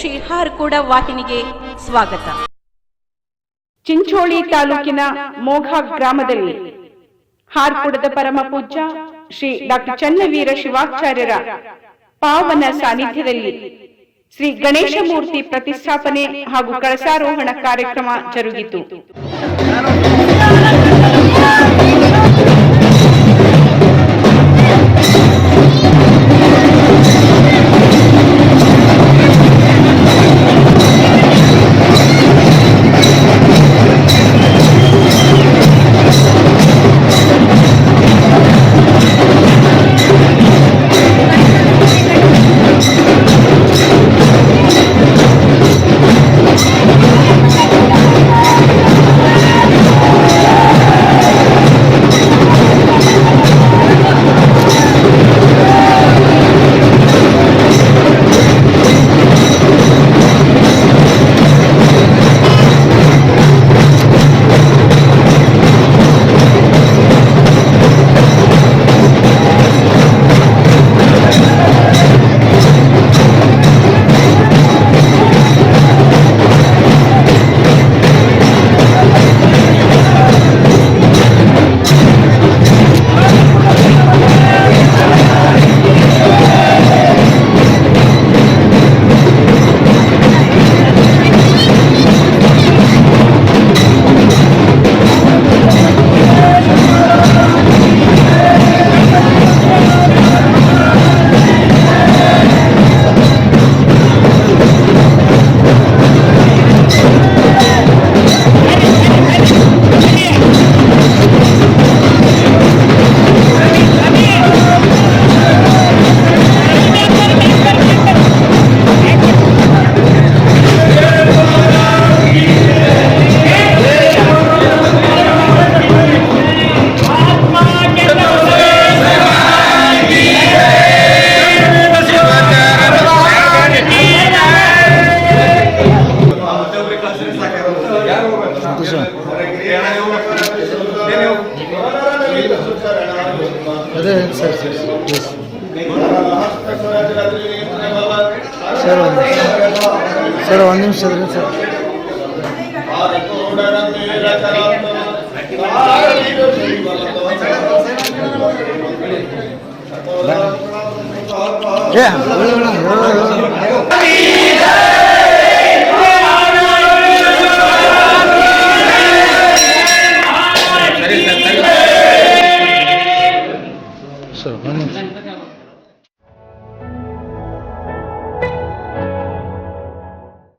ಶ್ರೀ ಹಾರ್ಕೂಡ ವಾಹಿನಿಗೆ ಸ್ವಾಗತ. ಚಿಂಚೋಳಿ ತಾಲೂಕಿನ ಮೋಘ ಗ್ರಾಮದಲ್ಲಿ ಹಾರ್ಕುಡದ ಪರಮ ಪೂಜ್ಯ ಶ್ರೀ ಡಾಕ್ಟರ್ ಚನ್ನವೀರ ಶಿವಾಚಾರ್ಯರ ಪಾವನ ಸಾನ್ನಿಧ್ಯದಲ್ಲಿ ಶ್ರೀ ಗಣೇಶ ಮೂರ್ತಿ ಪ್ರತಿಷ್ಠಾಪನೆ ಹಾಗೂ ಕಳಸಾರೋಹಣ ಕಾರ್ಯಕ್ರಮ ಜರುಗಿತು.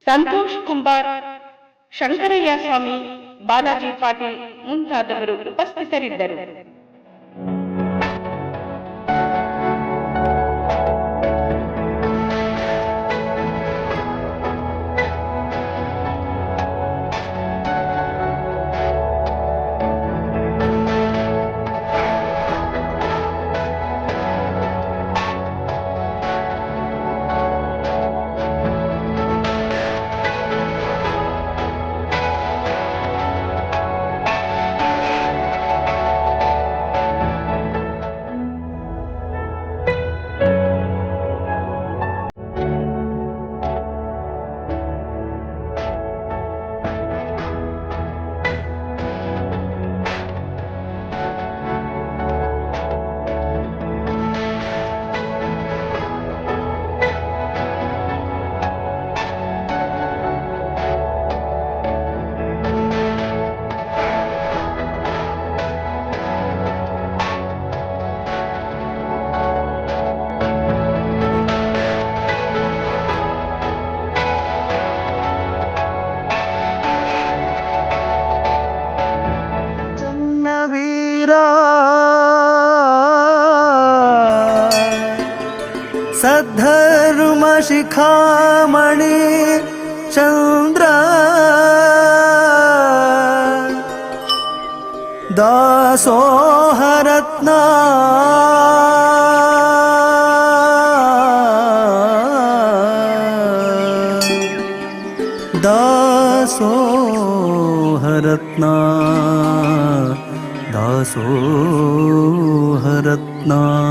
ಸಂತೋಷ್ ಕುಂಬಾರ್ ಶಂಕರಯ್ಯ ಸ್ವಾಮಿ ಬಾಲಾಜಿ ಪಾಟೀಲ್ ಮುಂತಾದವರು ಉಪಸ್ಥಿತರಿದ್ದರು. शिखा चन्द्र। दासोहरत्ना। दासोहरत्ना। दासोहरत्ना।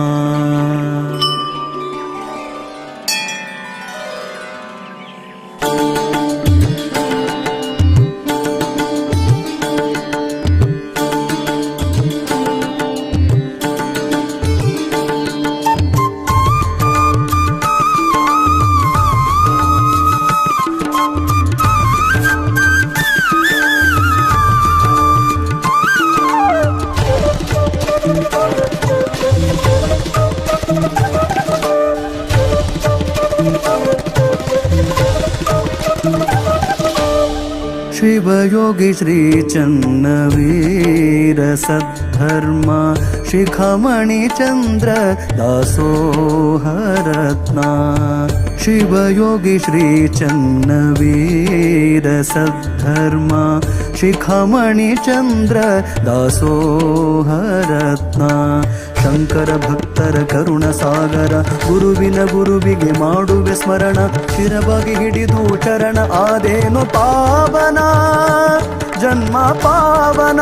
शिवयोगी श्रीचन्नवीर सद्धर्मा शिखमणिचन्द्र दासोहरत्ना शिवयोगी श्रीचन्नवीर सद्धर्मा ಶಿಖಮಣಿಚಂದ್ರ ದಾಸೋಹರತ್ನ ಶಂಕರ ಭಕ್ತರ ಕರುಣ ಸಾಗರ ಗುರುವಿನ ಗುರುವಿಗೆ ಮಾಡುವೆ ಸ್ಮರಣ ಶಿರಬಾಗಿ ಹಿಡಿದು ಚರಣ ಆದೇನು ಪಾವನ ಜನ್ಮ ಪಾವನ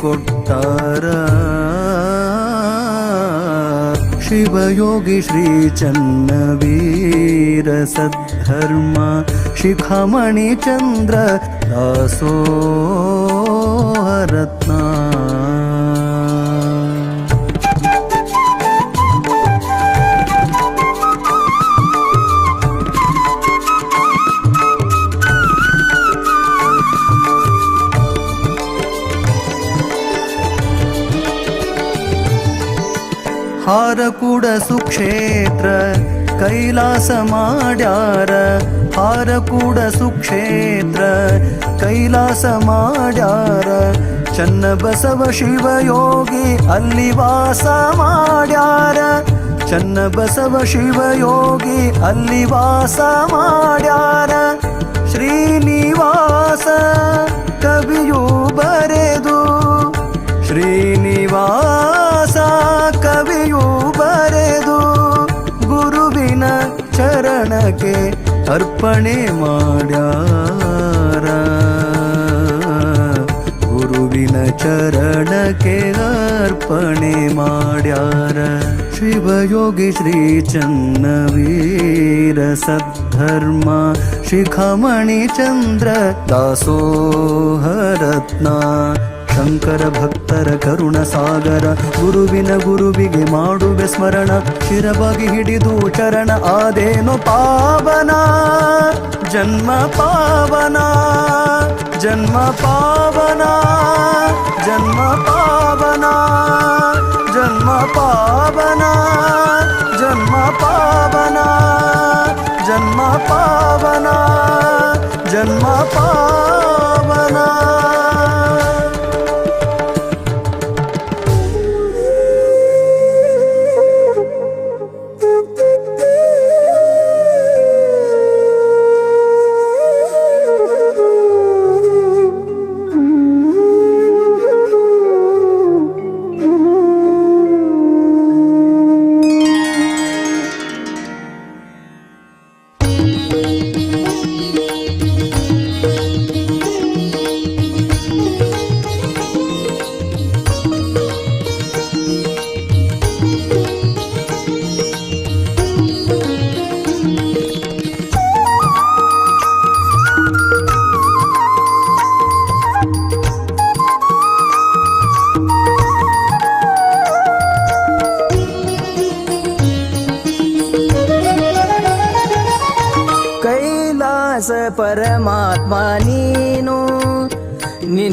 ಕೊಟ್ಟಾರ ಶಿವಯೋಗಿ ಶ್ರೀ ಚನ್ನವೀರ ಸದ್ಧರ್ಮ ಶಿಖಮಣಿ ಚಂದ್ರ ದಾಸೋಹರತ್ನ ಕೈಲಾಸ ಮಾಡ್ಯಾರ ಹಾರಕೂಡ ಸುಕ್ಷೇತ್ರ. ಕೈಲಾಸ ಮಾಡ್ಯಾರ, ಚನ್ನ ಬಸವ ಶಿವಯೋಗಿ ಅಲ್ಲಿ ವಾಸ ಮಾಡ್ಯಾರ. ಚನ್ನ ಬಸವ ಶಿವಯೋಗಿ ಅಲ್ಲಿ ವಾಸ ಮಾಡ್ಯಾರ. ಶ್ರೀನಿವಾಸ ಕವಿಯು ಬರೆದು, ಶ್ರೀನಿವಾಸ ಚರಣಕ್ಕೆ ಅರ್ಪಣೆ ಮಾಡ್ಯಾರ. ಗುರುವಿನ ಚರಣಕ್ಕೆ ಅರ್ಪಣೆ ಮಾಡ್ಯಾರ. ಶಿವಯೋಗಿ ಶ್ರೀ ಚನ್ನವೀರ ಸದ್ಧರ್ಮ, ಶಿಖಮಣಿ ಚಂದ್ರ ದಾಸೋಹರತ್ನ ಶಂಕರ ಭಕ್ತರ ಕರುಣ ಸಾಗರ, ಗುರುವಿನ ಗುರುವಿಗೆ ಮಾಡುವೆ ಸ್ಮರಣ, ಶಿರಬಾಗಿ ಹಿಡಿದು ಚರಣ, ಆದೇನು ಪಾವನ ಜನ್ಮ ಪಾವನ ಜನ್ಮ ಪಾವನ ಜನ್ಮ ಪಾವನ ಜನ್ಮ ಪಾವನ ಜನ್ಮ ಪಾವನ ಜನ್ಮ ಪಾವನ ಜನ್ಮ ಪಾವನ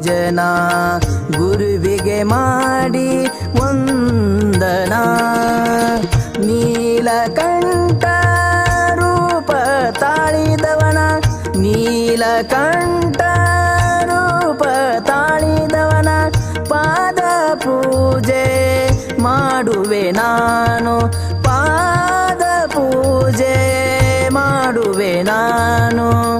ಭಜನ ಗುರುವಿಗೆ ಮಾಡಿ ವಂದನ. ನೀಲಕಂಠ ರೂಪ ತಾಳಿದವನ. ನೀಲಕಂಠ ರೂಪ ತಾಳಿದವನ. ಪಾದ ಪೂಜೆ ಮಾಡುವೆ ನಾನು. ಪಾದ ಪೂಜೆ ಮಾಡುವೆ ನಾನು.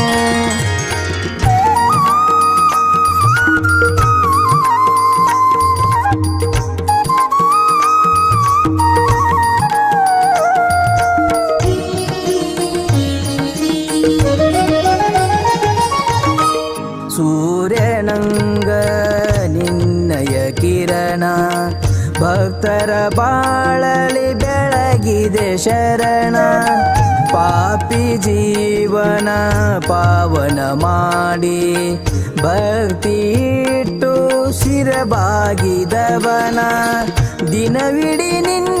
ಭಕ್ತರ ಬಾಳಲಿ ಬೆಳಗಿದೆ ಶರಣ. ಪಾಪಿ ಜೀವನ ಪಾವನ ಮಾಡಿ ಭಕ್ತಿ ಇಟ್ಟು ಶಿರಬಾಗಿದವನ ದಿನವಿಡಿ ನಿನ್ನಯ